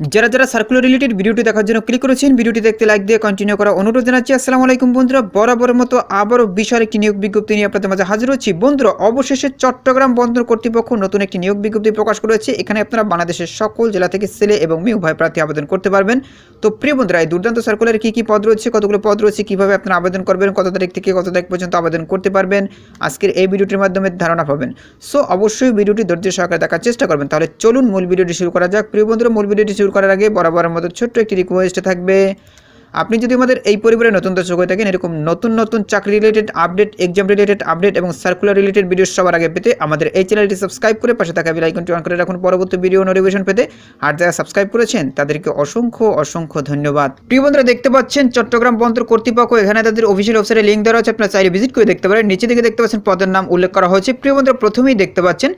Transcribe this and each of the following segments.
যারা যারা circular related ভিডিওটি দেখার জন্য ক্লিক করেছেন, ভিডিওটি দেখতে লাইক দিয়ে কন্টিনিউ করা অনুরোধ জানাচ্ছি। আসসালামু আলাইকুম বন্ধুরা, বরাবর মতো আবারও বিশাল একটি নিয়োগ বিজ্ঞপ্তি নিয়ে আপনাদের মাঝে হাজির হচ্ছি। বন্ধুরা, অবশেষে চট্টগ্রাম বন্দর কর্তৃপক্ষ নতুন একটি নিয়োগ বিজ্ঞপ্তি প্রকাশ করেছে। এখানে আপনারা বাংলাদেশের সকল জেলা থেকে ছেলে এবং মেয়ে উভয় প্রার্থী আবেদন করতে পারবেন। তো প্রিয় বন্ধুরা, এই দুর্দান্ত সার্কুলারে কী কী পদ রয়েছে, কতগুলো পদ রয়েছে, কীভাবে আপনারা আবেদন করবেন, কত তারিখ থেকে কত তারিখ পর্যন্ত আবেদন করতে পারবেন, আজকের এই ভিডিওটির মাধ্যমে ধারণা পাবেন। সো অবশ্যই ভিডিওটি ধৈর্য সহকারে দেখার চেষ্টা করবেন। তাহলে চলুন মূল ভিডিওটি শুরু করা যাক। প্রিয় বন্ধুরা, মূল ভিডিওটি শুরু করার আগে বরাবরের মতো ছোট্ট একটি রিকোয়েস্ট থাকবে। আপনি যদি আমাদের এই পরিবারে নতুন দর্শক হয়ে থাকেন, এরকম নতুন নতুন চাকরি related update exam related update এবং সার্কুলার রিলেটেড ভিডিও সবার আগে পেতে আমাদের এই চ্যানেলটি সাবস্ক্রাইব করে পাশে থাকা আইকনটি অন করে রাখুন। পরবর্তী ভিডিও নোটিফিকেশন পেতে আর যারা সাবস্ক্রাইব করেছেন, তাদেরকে অসংখ্য অসংখ্য ধন্যবাদ। প্রিয় বন্ধুরা, দেখতে পাচ্ছেন চট্টগ্রাম বন্দর কর্তৃপক্ষ, এখানে তাদের অফিসিয়াল ওয়েবসাইটে লিঙ্ক দেওয়া আছে আপনারা চাইলে ভিজিট করে দেখতে পারেন। নিচে দিকে দেখতে পাচ্ছেন পদের নাম উল্লেখ করা হয়েছে। প্রিয় বন্ধুরা, প্রথমেই দেখতে পাচ্ছেন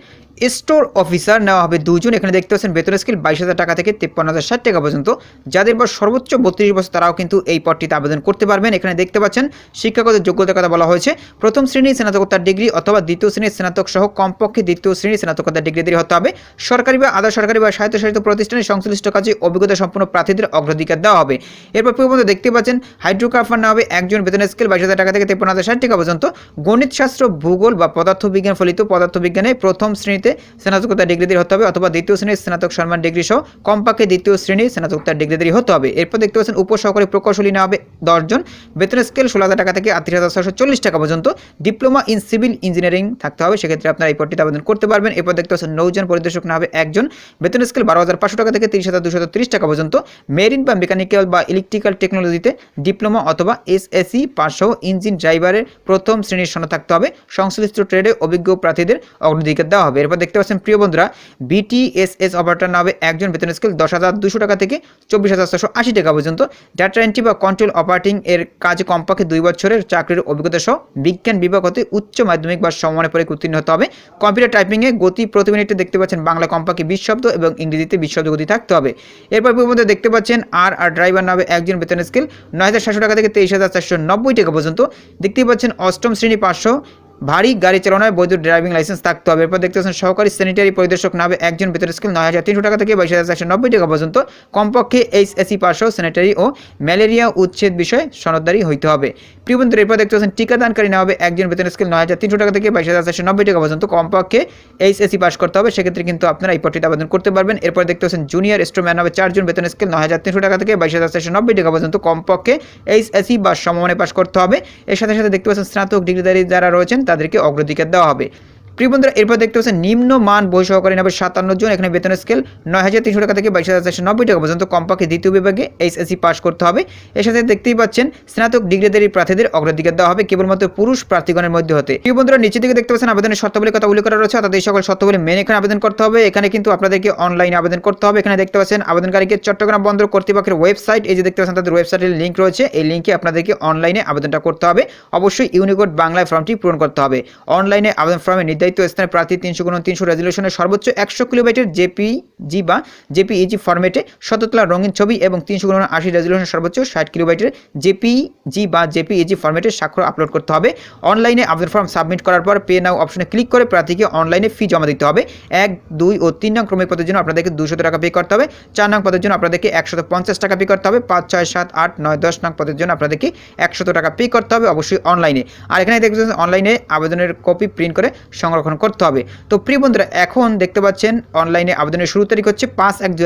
স্টোর অফিসার নেওয়া হবে দুজন এখানে দেখতে পাচ্ছেন বেতন স্কেল বাইশ হাজার টাকা থেকে তেপ্পান্ন হাজার ষাট টাকা পর্যন্ত। যাদের বয়স সর্বোচ্চ বত্রিশ বছর, তারাও কিন্তু এই পদটিতে আবেদন করতে পারবেন। এখানে দেখতে পাচ্ছেন শিক্ষাগত যোগ্যতার কথা বলা হয়েছে। প্রথম শ্রেণির স্নাতকোত্তর ডিগ্রি অথবা দ্বিতীয় শ্রেণির স্নাতক সহ কমপক্ষে দ্বিতীয় শ্রেণির স্নাতকোত্তর ডিগ্রি হতে হবে। সরকারি বা আধা সরকারি বা স্বায়ত্তশাসিত প্রতিষ্ঠানে সংশ্লিষ্ট কাজে অভিজ্ঞতা সম্পন্ন প্রার্থীদের অগ্রাধিকার দেওয়া হবে। এরপর পূর্ব দেখতে পাচ্ছেন হাইড্রোকার্বন নেওয়া হবে একজন। বেতন স্কেল বাইশ হাজার টাকা থেকে তেপ্পান্ন হাজার ষাট টাকা পর্যন্ত। গণিত, শাস্ত্র, ভূগোল বা পদার্থবিজ্ঞান ফলিত পদার্থবিজ্ঞানে প্রথম শ্রেণীতে স্নাতকোত্তর ডিগ্রিধারী হতে হবে অথবা দ্বিতীয় শ্রেণির স্নাতক সম্মান ডিগ্রি সহ কমপক্ষে দ্বিতীয় শ্রেণির স্নাতকোত্তর ডিগ্রিধারী হতে হবে। এরপর দেখতে পাচ্ছেন উপসহকারী প্রকৌশলী নেওয়া হবে দশজন বেতন স্কেল ষোলো হাজার টাকা থেকে আটত্রিশ হাজার ছশো চল্লিশ টাকা পর্যন্ত ডিপ্লোমা ইন সিভিল ইঞ্জিনিয়ারিং থাকতে হবে। সেক্ষেত্রে আপনারা এই পদটিতে আবেদন করতে পারবেন। এরপর দেখতে পাচ্ছেন নৌজন পরিদর্শক নেওয়া হবে একজন। বেতন স্কেল বারো হাজার পাঁচশো টাকা থেকে তিরিশ হাজার দুশো তিরিশ টাকা পর্যন্ত মেরিন বা মেকানিক্যাল বা ইলেকট্রিক্যাল টেকনোলজিতে ডিপ্লোমা অথবা এসএসসি সহ ইঞ্জিন ড্রাইভারের প্রথম শ্রেণির সনদ থাকতে হবে। সংশ্লিষ্ট ট্রেডে অভিজ্ঞ প্রার্থীদের অগ্রাধিকার দেওয়া হবে। এরপর দেখতে পাচ্ছেন, প্রিয় বন্ধুরা বিটিএসএস অপারেটর নামে একজন বেতন স্কেল দশ হাজার দুশো টাকা থেকে চব্বিশ হাজার ছশো আশি টাকা পর্যন্ত। ডাটা এন্ট্রি বা কন্ট্রোল অপারেটিং এর কাজে কমপক্ষে দুই বছরের চাকরির অভিজ্ঞতা সহ বিজ্ঞান বিভাগ হতে উচ্চ মাধ্যমিক বা সমানের পরে উত্তীর্ণ হতে হবে। কম্পিউটার টাইপিংয়ে গতি প্রতি মিনিটে দেখতে পাচ্ছেন, বাংলা কমপক্ষে বিশ শব্দ এবং ইংরেজিতে বিশ শব্দ গতি থাকতে হবে। এরপর মধ্যে দেখতে পাচ্ছেন আর আর ড্রাইভার নামে একজন বেতন স্কেল নয় হাজার সাতশো টাকা থেকে তেইশ হাজার চারশো নব্বই টাকা পর্যন্ত। দেখতেই পাচ্ছেন, অষ্টম শ্রেণি পাঁচশো ভারী গাড়ি চালানোয় বৈধ ড্রাইভিং লাইসেন্স থাকতে হবে। এরপর দেখতে পাচ্ছেন, সহকারী স্যানিটারি পরিদর্শক নামে একজন বেতন স্কেল নয় হাজার তিনশো টাকা থেকে বাইশ হাজার চারশো নব্বই টাকা পর্যন্ত কমপক্ষে এইচএসি পাস স্যানিটারি ও ম্যালেরিয়া উচ্ছেদ বিষয়ে সনদদারি হইতে হবে। প্রিবন্ধুর এরপর দেখতে পাচ্ছেন, টিকাদানকারী নেওয়া হবে একজন বেতন স্কেল নয় হাজার তিনশো টাকা থেকে বাইশ হাজার চারশো নব্বই টাকা পর্যন্ত কমপক্ষে এইচএসি পাস করতে হবে। সেক্ষেত্রে কিন্তু আপনারা এই পদটিতে আবেদন করতে পারবেন। এরপর দেখতে পাচ্ছেন, জুনিয়র স্টোম্যান হবে চারজন বেতন স্কেল নয় হাজার তিনশো টাকা থেকে বাইশ হাজার চারশো নব্বই টাকা পর্যন্ত কমপক্ষে এইচএসি বা সমমানে পাস করতে হবে। এর সাথে সাথে দেখতে পাচ্ছেন, স্নাতক ডিগ্রিধারী যারা রয়েছেন তাদেরকে অগ্রাধিকার দেওয়া হবে। প্রিয় বন্ধুরা, এরপর দেখতে পাচ্ছেন নিম্ন মান বই সহকারী নেবে সাতান্ন জন। এখানে বেতন স্কেল নয় হাজার তিনশো টাকা থেকে বাইশ হাজার চারশো নব্বই টাকা পর্যন্ত কমপক্ষে দ্বিতীয় বিভাগে এইচএসসি পাস করতে হবে। এর সাথে দেখতেই পাচ্ছেন স্নাতক ডিগ্রিধারী প্রার্থীদের অগ্রাধিকার দেওয়া হবে কেবলমাত্র পুরুষ প্রার্থীগণের মধ্যে হতে। প্রিয় বন্ধুরা নিচে দিকে দেখতে পাচ্ছেন আবেদনের শর্তাবলীর কথা উল্লেখ করা রয়েছে তাদের সকল শর্তাবলী মেনে এখানে আবেদন করতে হবে। এখানে কিন্তু আপনাদেরকে অনলাইনে আবেদন করতে হবে। এখানে দেখতে পাচ্ছেন আবেদনকারীকে চট্টগ্রাম বন্দর কর্তৃপক্ষের ওয়েবসাইট এই যে দেখতে পাচ্ছেন তাদের ওয়েবসাইটের লিঙ্ক রয়েছে। এই লিঙ্কে আপনাদেরকে অনলাইনে আবেদনটা করতে হবে। অবশ্যই ইউনিকোড বাংলায় ফর্মটি পূরণ করতে হবে। অনলাইনে আবেদন ফর্মে নির্ধারিত স্থানে প্রার্থী তিনশো গুণ তিনশো রেজলিউশনের সর্বোচ্চ একশো কিলোমিটার জেপিজি বা জেপিইজি ফরম্যাটে শততলা রঙিন ছবি এবং তিনশো গুণ আশি রেজলিউশনের সর্বোচ্চ ষাট কিলোমিটার জেপিজি বা জেপিইজি ফরম্যাটে স্বাক্ষর আপলোড করতে হবে। অনলাইনে আবেদন ফর্ম সাবমিট করার পর পে নাও অপশনে ক্লিক করে প্রার্থীকে অনলাইনে ফি জমা দিতে হবে। এক, দুই ও তিন নং ক্রমিক পদের জন্য আপনাদেরকে দুশো টাকা পে করতে হবে। চার নং পদের জন্য আপনাদেরকে একশত পঞ্চাশ টাকা পে করতে হবে। পাঁচ, ছয়, সাত, আট, নয়, দশ নং পদের জন্য আপনাদেরকে একশত টাকা পে করতে হবে অবশ্যই অনলাইনে আর এখানে দেখতে অনলাইনে আবেদনের কপি প্রিন্ট করে সংরক্ষণ করতে হবে। তো প্রিয় বন্ধুরা, এখন দেখতে পাচ্ছেন অনলাইনে আবেদনের শুরু তারিখ হচ্ছে পাঁচ এক দুই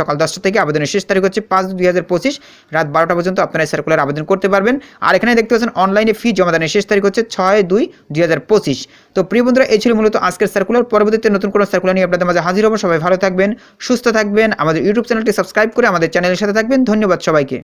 সকাল দশটা থেকে আবেদনের শেষ তারিখ হচ্ছে পাঁচ দুই হাজার পঁচিশ, রাত বারোটা পর্যন্ত আপনারা এই সার্কুলার আবেদন করতে পারবেন। আর এখানে দেখতে পাচ্ছেন অনলাইনে ফি জমা দানের শেষ তারিখ হচ্ছে ছয় দুই দুই তো প্রিয় বন্ধুরা, এই ছিল মূলত আজকের সার্কুলার পরবর্তীতে নতুন কোনো সার্কুলার নিয়ে আপনাদের মাঝে হাজির হব। সবাই ভালো থাকবেন, সুস্থ থাকবেন। আমাদের ইউটিউব চ্যানেলটি সাবস্ক্রাইব করে আমাদের চ্যানেলের সাথে থাকবেন। ধন্যবাদ সবাইকে।